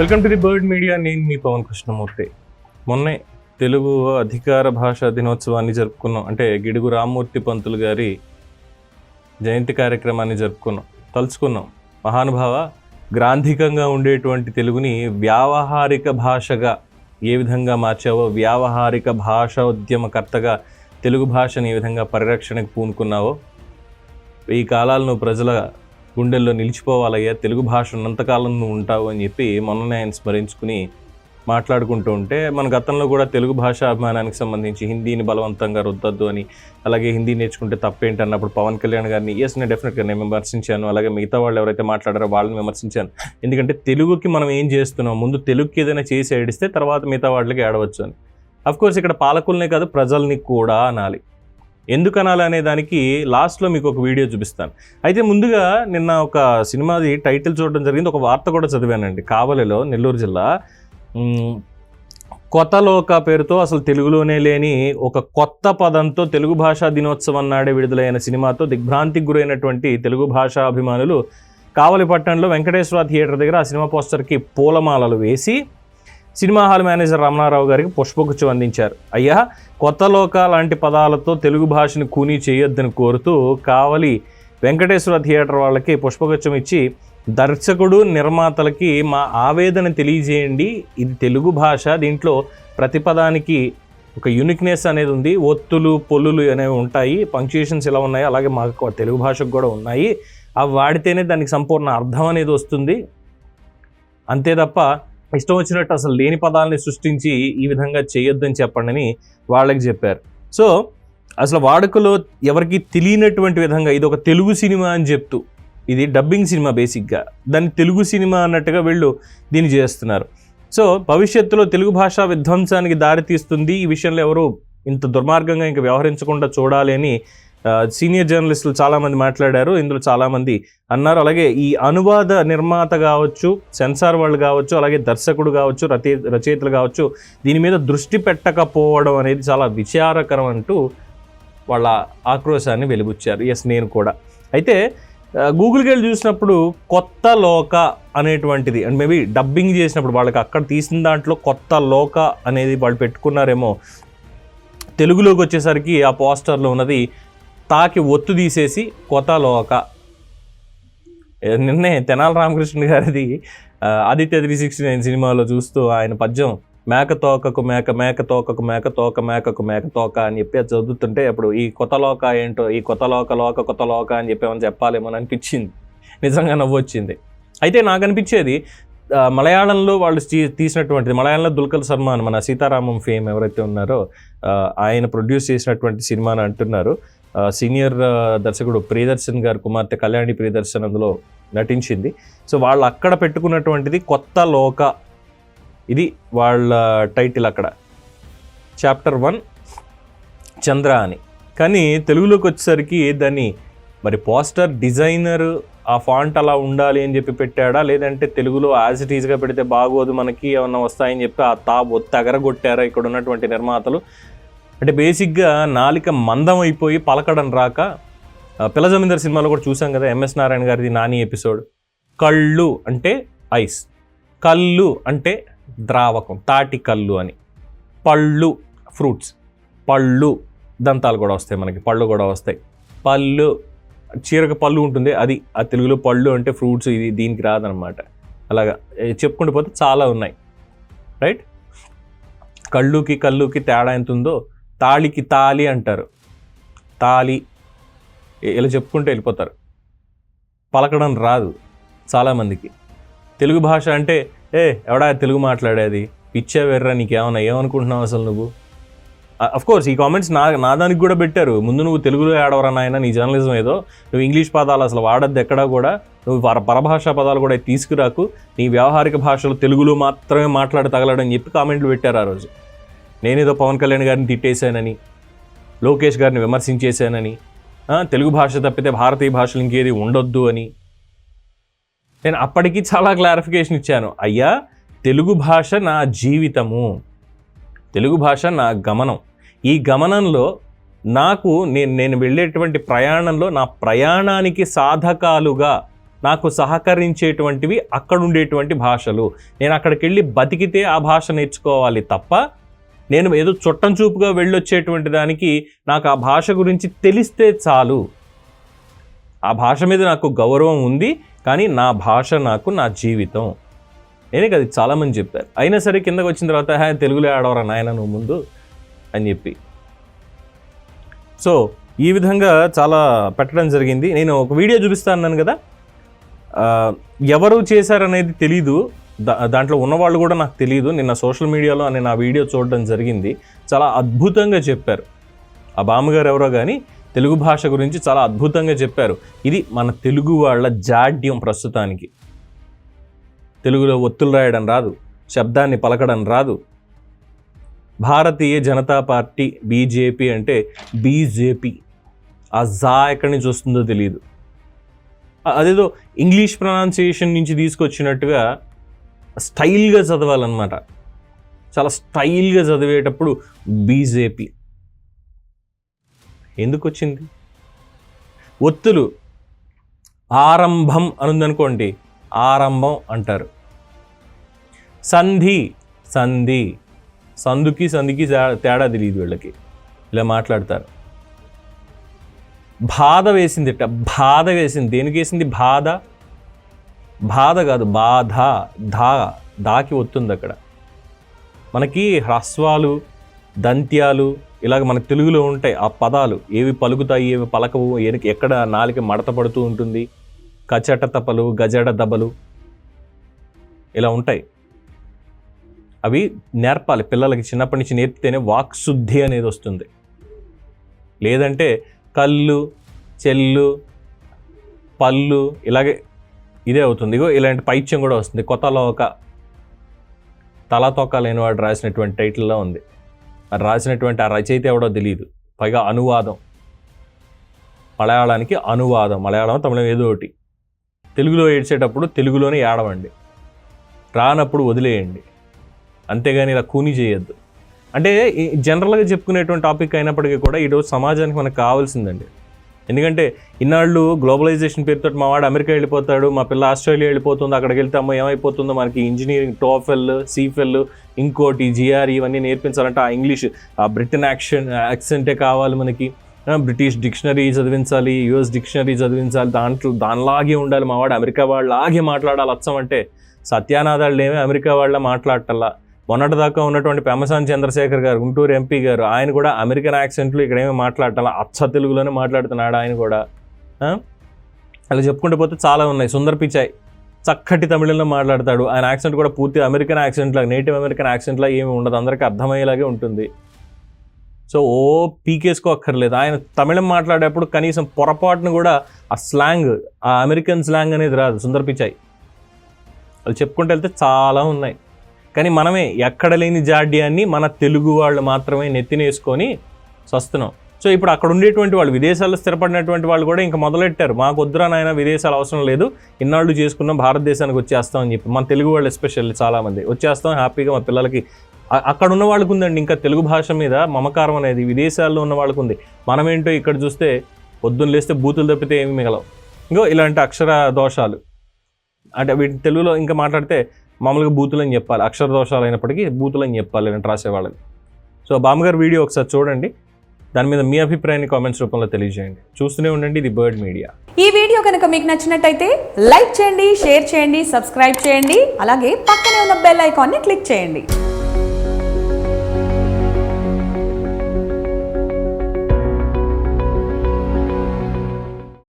Welcome to the bird media. నేను మీ పవన్ కృష్ణమూర్తి. మొన్నే తెలుగు అధికార భాషా దినోత్సవాన్ని జరుపుకున్నాం. అంటే గిడుగు రామ్మూర్తి పంతులు గారి జయంతి కార్యక్రమాన్ని జరుపుకున్నాం. తలుచుకున్నాం. మహానుభావ గ్రాంధికంగా ఉండేటువంటి తెలుగుని వ్యావహారిక భాషగా ఏ విధంగా మార్చావో వ్యావహారిక భాషోద్యమకర్తగా తెలుగు భాషని ఏ విధంగా పరిరక్షణకు పూనుకున్నావో ఈ కాలాలను ప్రజల గుండెల్లో నిలిచిపోవాలయ్యా తెలుగు భాష ఉన్నంతకాలం నువ్వు ఉంటావు అని చెప్పి మొన్ననే ఆయన స్మరించుకుని మాట్లాడుకుంటూ ఉంటే మన గతంలో కూడా తెలుగు భాష అభిమానానికి సంబంధించి హిందీని బలవంతంగా రుద్దద్దు అని అలాగే హిందీ నేర్చుకుంటే తప్పేంటి అన్నప్పుడు పవన్ కళ్యాణ్ గారిని ఎస్ నేను డెఫినెట్గా నేను విమర్శించాను. అలాగే మిగతా వాళ్ళు ఎవరైతే మాట్లాడారో వాళ్ళని విమర్శించాను. ఎందుకంటే తెలుగుకి మనం ఏం చేస్తున్నాం? ముందు తెలుగుకి ఏదైనా చేసి ఏడిస్తే తర్వాత మిగతా వాళ్ళకి ఏడవచ్చు అని. కోర్స్ ఇక్కడ పాలకుల్నే కాదు ప్రజల్ని కూడా అనాలి. ఎందుకు అనాలి అనే దానికి లాస్ట్లో మీకు ఒక వీడియో చూపిస్తాను. అయితే ముందుగా నిన్న ఒక సినిమాది టైటిల్ చూడడం జరిగింది. ఒక వార్త కూడా చదివానండి. కావలిలో నెల్లూరు జిల్లా. కొత్త లోక పేరుతో అసలు తెలుగులోనే లేని ఒక కొత్త పదంతో తెలుగు భాషా దినోత్సవం నాడే విడుదలైన సినిమాతో దిగ్భ్రాంతికి గురైనటువంటి తెలుగు భాషా అభిమానులు కావలి పట్టణంలో వెంకటేశ్వర థియేటర్ దగ్గర ఆ సినిమా పోస్టర్కి పూలమాలలు వేసి సినిమా హాల్ మేనేజర్ రమణారావు గారికి పుష్పగుచ్చు అందించారు. అయ్యా కొత్త లోక లాంటి పదాలతో తెలుగు భాషను కూనీ చేయొద్దని కోరుతూ కావలి వెంకటేశ్వర థియేటర్ వాళ్ళకి పుష్పగుచ్చం ఇచ్చి దర్శకుడు నిర్మాతలకి మా ఆవేదన తెలియజేయండి. ఇది తెలుగు భాష దీంట్లో ప్రతి పదానికి ఒక యూనిక్నెస్ అనేది ఉంది. ఒత్తులు పొల్లులు అనేవి ఉంటాయి. పంక్చుయేషన్స్ ఇలా ఉన్నాయి? అలాగే మాకు తెలుగు భాషకు కూడా ఉన్నాయి. అవి వాడితేనే దానికి సంపూర్ణ అర్థం అనేది వస్తుంది. అంతే తప్ప ఇష్టం వచ్చినట్టు అసలు లేని పదాలని సృష్టించి ఈ విధంగా చేయొద్దని చెప్పండి వాళ్ళకి చెప్పారు. సో అసలు వాడుకలో ఎవరికి తెలియనటువంటి విధంగా ఇది ఒక తెలుగు సినిమా అని చెప్తూ ఇది డబ్బింగ్ సినిమా బేసిక్గా దాన్ని తెలుగు సినిమా అన్నట్టుగా వీళ్ళు దీన్ని చేస్తున్నారు. సో భవిష్యత్తులో తెలుగు భాష విధ్వంసానికి దారితీస్తుంది ఈ విషయంలో ఎవరు ఇంత దుర్మార్గంగా ఇంకా వ్యవహరించకుండా చూడాలి అని సీనియర్ జర్నలిస్టులు చాలామంది మాట్లాడారు ఇందులో చాలామంది అన్నారు. అలాగే ఈ అనువాద నిర్మాత కావచ్చు సెన్సార్ వాళ్ళు కావచ్చు అలాగే దర్శకుడు కావచ్చు రచయి రచయితలు కావచ్చు దీని మీద దృష్టి పెట్టకపోవడం అనేది చాలా విచారకరం అంటూ వాళ్ళ ఆక్రోశాన్ని వెలిబుచ్చారు. ఎస్ నేను కూడా. అయితే గూగుల్కి వెళ్ళి చూసినప్పుడు కొత్త లోక అనేటువంటిది అండ్ మేబీ డబ్బింగ్ చేసినప్పుడు వాళ్ళకి అక్కడ తీసిన దాంట్లో కొత్త లోక అనేది వాళ్ళు పెట్టుకున్నారేమో. తెలుగులోకి వచ్చేసరికి ఆ పోస్టర్లో ఉన్నది తాకి ఒత్తు తీసేసి కొతలోక నిన్నే తెనాల రామకృష్ణ గారిది ఆదిత్య త్రీ సిక్స్టీ నైన్ సినిమాలో చూస్తూ ఆయన పద్యం మేక తోకకు మేక మేక తోకకు మేక తోక మేకకు మేక తోక అని చెప్పి అది చదువుతుంటే అప్పుడు ఈ కొత్త లోక ఏంటో ఈ కొత్త లోక లోక కొత్త లోక అని చెప్పి ఏమైనా చెప్పాలేమో అని అనిపించింది. నిజంగా నవ్వు వచ్చింది అయితే నాకు అనిపించేది మలయాళంలో వాళ్ళు తీ- తీసినటువంటిది మలయాళంలో దుల్కర్ సల్మాన్ మన సీతారామం ఫేమ్ ఎవరైతే ఉన్నారో ఆయన ప్రొడ్యూస్ చేసినటువంటి సినిమా అని అంటున్నారు సీనియర్ దర్శకుడు ప్రియదర్శన్ గారు కుమార్తె కళ్యాణి ప్రియదర్శన్ అందులో నటించింది. సో వాళ్ళు అక్కడ పెట్టుకున్నటువంటిది కొత్త లోక. ఇది వాళ్ళ టైటిల్ అక్కడ. చాప్టర్ వన్ చంద్ర అని. కానీ తెలుగులోకి వచ్చేసరికి దాన్ని మరి పోస్టర్ డిజైనరు ఆ ఫాంట్ అలా ఉండాలి అని చెప్పి పెట్టాడా? లేదంటే తెలుగులో యాజ్ ఇట్ ఈజ్గా పెడితే బాగోదు మనకి ఏమన్నా వస్తాయని చెప్పి ఆ తా ఒత్తి ఎగరగొట్టారా ఇక్కడ ఉన్నటువంటి నిర్మాతలు? అంటే బేసిక్గా నాలిక మందం అయిపోయి పలకడం రాక పిల్ల జమీందర్ సినిమాలో కూడా చూసాం కదా ఎంఎస్ నారాయణ గారిది నాని ఎపిసోడ్. కళ్ళు అంటే ఐస్ కళ్ళు అంటే ద్రావకం తాటి కళ్ళు అని. పళ్ళు ఫ్రూట్స్ పళ్ళు దంతాలు కూడా వస్తాయి మనకి పళ్ళు కూడా వస్తాయి. పళ్ళు చీరక పళ్ళు ఉంటుంది. అది ఆ తెలుగులో పళ్ళు అంటే ఫ్రూట్స్ ఇది దీనికి రాదనమాట. అలాగా చెప్పుకుంటూ పోతే చాలా ఉన్నాయి. రైట్? కళ్ళుకి కళ్ళుకి తేడా ఎంత ఉందో తాళికి తాలి అంటారు. తాలి ఇలా చెప్పుకుంటూ వెళ్ళిపోతారు. పలకడం రాదు చాలామందికి తెలుగు భాష అంటే ఏ ఎవడా తెలుగు మాట్లాడేది? పిచ్చా వెర్రా నీకేమన్నా ఏమనుకుంటున్నావు అసలు నువ్వు? Uh, అఫ్ కోర్స్ ఈ కామెంట్స్ నా నా దానికి కూడా పెట్టారు. ముందు నువ్వు తెలుగులో ఆడవరా నాయన నీ జర్నలిజం ఏదో నువ్వు ఇంగ్లీష్ పదాలు అసలు వాడద్దు ఎక్కడా కూడా. నువ్వు పర పరభాషా పదాలు కూడా తీసుకురాకు. నీ వ్యవహారిక భాషలో తెలుగులో మాత్రమే మాట్లాడి తగలడని చెప్పి కామెంట్లు పెట్టారు ఆ రోజు. నేనేదో పవన్ కళ్యాణ్ గారిని తిట్టేశానని లోకేష్ గారిని విమర్శించేశానని తెలుగు భాష తప్పితే భారతీయ భాషలు ఇంకేది ఉండొద్దు అని. నేను అప్పటికి చాలా క్లారిఫికేషన్ ఇచ్చాను. అయ్యా తెలుగు భాష నా జీవితము. తెలుగు భాష నా గమనం. ఈ గమనంలో నాకు నేను నేను వెళ్ళేటువంటి ప్రయాణంలో నా ప్రయాణానికి సాధకాలుగా నాకు సహకరించేటువంటివి అక్కడ ఉండేటువంటి భాషలు. నేను అక్కడికి వెళ్ళి బతికితే ఆ భాష నేర్చుకోవాలి తప్ప నేను ఏదో చుట్టం చూపుగా వెళ్ళొచ్చేటువంటి దానికి నాకు ఆ భాష గురించి తెలిస్తే చాలు. ఆ భాష మీద నాకు గౌరవం ఉంది కానీ నా భాష నాకు నా జీవితం. నేనే కదా చాలామంది చెప్పారు అయినా సరే కిందకు వచ్చిన తర్వాత తెలుగులో ఆడవరా నాయన నువ్వు ముందు? అని చెప్పి. సో ఈ విధంగా చాలా పెట్టడం జరిగింది. నేను ఒక వీడియో చూపిస్తా అన్నాను కదా. ఎవరు చేశారనేది తెలీదు. దా దాంట్లో ఉన్నవాళ్ళు కూడా నాకు తెలియదు నిన్న సోషల్ మీడియాలో నేను ఆ వీడియో చూడడం జరిగింది. చాలా అద్భుతంగా చెప్పారు. ఆ బామ్మగారు ఎవరో కానీ తెలుగు భాష గురించి చాలా అద్భుతంగా చెప్పారు. ఇది మన తెలుగు వాళ్ళ జాడ్యం ప్రస్తుతానికి. తెలుగులో ఒత్తులు రాయడం రాదు. శబ్దాన్ని పలకడం రాదు. భారతీయ జనతా పార్టీ బీజేపీ అంటే బీజేపీ. ఆ జా ఎక్కడి నుంచి వస్తుందో తెలియదు అదేదో ఇంగ్లీష్ ప్రొనౌన్సియేషన్ నుంచి తీసుకొచ్చినట్టుగా స్టైల్గా చదవాలన్నమాట. చాలా స్టైల్గా చదివేటప్పుడు బీజేపీ. ఎందుకు వచ్చింది ఒత్తులు. ఆరంభం అనుందనుకోండి ఆరంభం అంటారు. సంధి సంధి. సందుకి సందుకి తేడా తెలియదు వీళ్ళకి. ఇలా మాట్లాడతారు. బాధ వేసిందిట బాధ వేసింది. దేనికి వేసింది? బాధ? బాధ కాదు బాధ ధా దాకి వస్తుంది అక్కడ. మనకి హ్రస్వాలు దంత్యాలు ఇలాగ మన తెలుగులో ఉంటాయి ఆ పదాలు. ఏవి పలుకుతాయి ఏవి పలకవు ఏనికి ఎక్కడ నాలిక మడత పడుతూ ఉంటుంది. కచట తపలు గజడ దబలు ఇలా ఉంటాయి. అవి నేర్పాలి. పిల్లలకి చిన్నప్పటి నుంచి నేర్పితేనే వాక్శుద్ధి అనేది వస్తుంది. లేదంటే కళ్ళు చెల్లు పళ్ళు ఇలాగే ఇదే అవుతుంది. ఇగో ఇలాంటి పైత్యం కూడా వస్తుంది. కొత్తలో ఒక తల తొక్క లేనివాడు రాసినటువంటి టైటిల్లో ఉంది. అది రాసినటువంటి ఆ రచయిత ఎవడో తెలియదు పైగా అనువాదం. మలయాళానికి అనువాదం. మలయాళం తమిళం ఏదో ఒకటి. తెలుగులో ఏడ్చేటప్పుడు తెలుగులోనే ఏడవండి. రానప్పుడు వదిలేయండి. అంతేగాని ఇలా కూని చేయొద్దు. అంటే జనరల్గా చెప్పుకునేటువంటి టాపిక్ అయినప్పటికీ కూడా ఈరోజు సమాజానికి మనకు కావాల్సిందండి. ఎందుకంటే ఇన్నాళ్ళు గ్లోబలైజేషన్ పేరుతో మా వాడు అమెరికా వెళ్ళిపోతాడు మా పిల్ల ఆస్ట్రేలియా వెళ్ళిపోతుంది అక్కడికి వెళ్తే అమ్మ ఏమైపోతుందో మనకి ఇంజనీరింగ్ టోఫెల్ సీఫెల్ ఇంకోటి జిఆర్ ఇవన్నీ నేర్పించాలంటే ఆ ఇంగ్లీష్ ఆ బ్రిటన్ యాక్షన్ యాక్సెంటే కావాలి మనకి. బ్రిటిష్ డిక్షనరీ చదివించాలి యుఎస్ డిక్షనరీ చదివించాలి దాంట్లో దానిలాగే ఉండాలి మా వాడు. అమెరికా వాళ్ళలాగే మాట్లాడాలి అచ్చం అంటే సత్యానాథాళ్ళు ఏమీ అమెరికా వాళ్ళ మాట్లాడటల్లా. మొన్నటిదాకా ఉన్నటువంటి పెమసాని చంద్రశేఖర్ గారు గుంటూరు ఎంపీ గారు ఆయన కూడా అమెరికన్ యాక్సెంట్లు ఇక్కడ ఏమీ అచ్చ తెలుగులోనే మాట్లాడుతున్నాడు ఆయన కూడా. అలా చెప్పుకుంటూ పోతే చాలా ఉన్నాయి. సుందర్ పిచాయ్ చక్కటి తమిళంలో మాట్లాడతాడు. ఆయన యాక్సెంట్ కూడా పూర్తి American accent native American accent ఏమి ఉండదు. అందరికీ అర్థమయ్యేలాగే ఉంటుంది. సో ఓ పీకేస్కో అక్కర్లేదు. ఆయన తమిళం మాట్లాడేప్పుడు కనీసం పొరపాటును కూడా ఆ స్లాంగ్ ఆ అమెరికన్ స్లాంగ్ అనేది రాదు. సుందర్ పిచాయ్ అది చెప్పుకుంటూ వెళ్తే చాలా ఉన్నాయి. కానీ మనమే ఎక్కడ లేని జాడ్యాన్ని మన తెలుగు వాళ్ళు మాత్రమే నెత్తినేసుకొని వస్తున్నాం సో ఇప్పుడు అక్కడ ఉండేటువంటి వాళ్ళు విదేశాల్లో స్థిరపడినటువంటి వాళ్ళు కూడా ఇంకా మొదలెట్టారు. మాకు వద్దురా నాయన విదేశాలు అవసరం లేదు. ఇన్నాళ్ళు చేసుకున్నాం భారతదేశానికి వచ్చేస్తాం అని చెప్పి. మన తెలుగు వాళ్ళు ఎస్పెషల్లీ చాలామంది వచ్చేస్తాం హ్యాపీగా మా పిల్లలకి. అక్కడ ఉన్న వాళ్ళకు ఉందండి. ఇంకా తెలుగు భాష మీద మమకారం అనేది విదేశాల్లో ఉన్న వాళ్ళకు ఉంది. మనమేంటో ఇక్కడ చూస్తే పొద్దున్న లేస్తే బూతులు తప్పితే ఏమి మిగలవు. ఇంకో ఇలాంటి అక్షర దోషాలు. అంటే వీటి తెలుగులో ఇంకా మాట్లాడితే మామూలుగా బూతులు అని చెప్పాలి అక్షర దోషాలు అయినప్పటికీ బూతులు అని చెప్పాలి అని రాసేవాళ్ళకి సో బామ్మగారు వీడియో ఒకసారి చూడండి. దాని మీద మీ అభిప్రాయాన్ని కామెంట్స్ రూపంలో తెలియజేయండి. చూస్తూనే ఉండండి ఇది బర్డ్ మీడియా ఈ వీడియో కనుక మీకు నచ్చినట్టయితే లైక్ చేయండి షేర్ చేయండి సబ్స్క్రైబ్ చేయండి అలాగే పక్కనే ఉన్న బెల్ ఐకాన్ని క్లిక్ చేయండి.